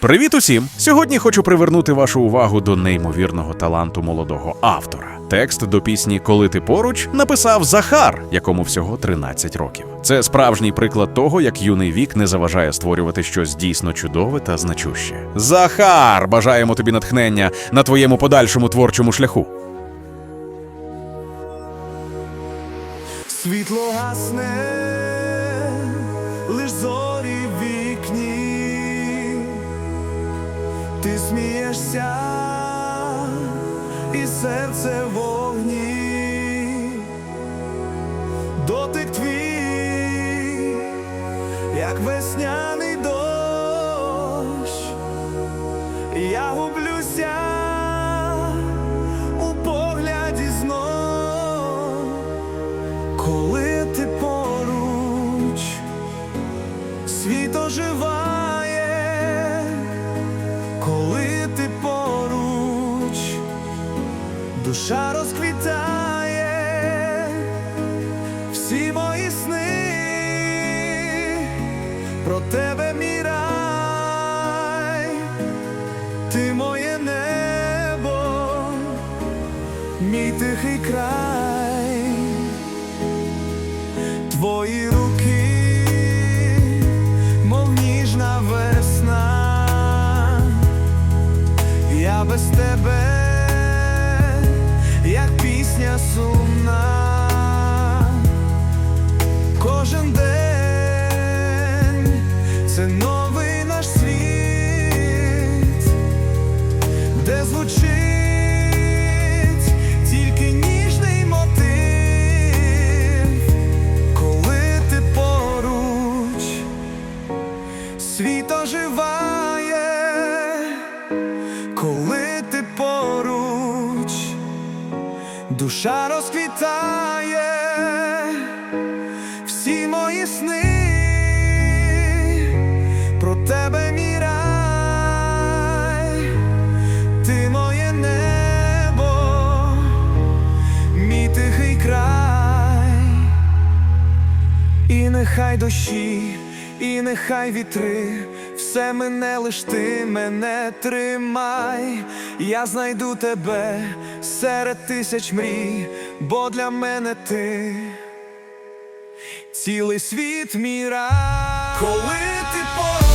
Привіт усім! Сьогодні хочу привернути вашу увагу до неймовірного таланту молодого автора. Текст до пісні Коли ти поруч написав Захар, якому всього 13 років. Це справжній приклад того, як юний вік не заважає створювати щось дійсно чудове та значуще. Захар! Бажаємо тобі натхнення на твоєму подальшому творчому шляху. Світло гасне, ти смієшся, і серце в вогні, дотик твій, як весняний дощ, я гублюся у погляді знов. Коли ти поруч, світ оживає, душа розквітає, всі мої сни про тебе мій ти моє небо, мій тихий край. Твої руки, весна, я без тебе, як пісня сумна, кожен день це новий наш світ, де звучить тільки ніжний мотив. Коли ти поруч, світ оживає, коли душа розквітає, всі мої сни про тебе мій рай, ти моє небо, мій тихий край. І нехай дощі, і нехай вітри, все мене лиш ти мене тримай, я знайду тебе серед тисяч мрій, бо для мене ти цілий світ мій рай. Коли ти поруч,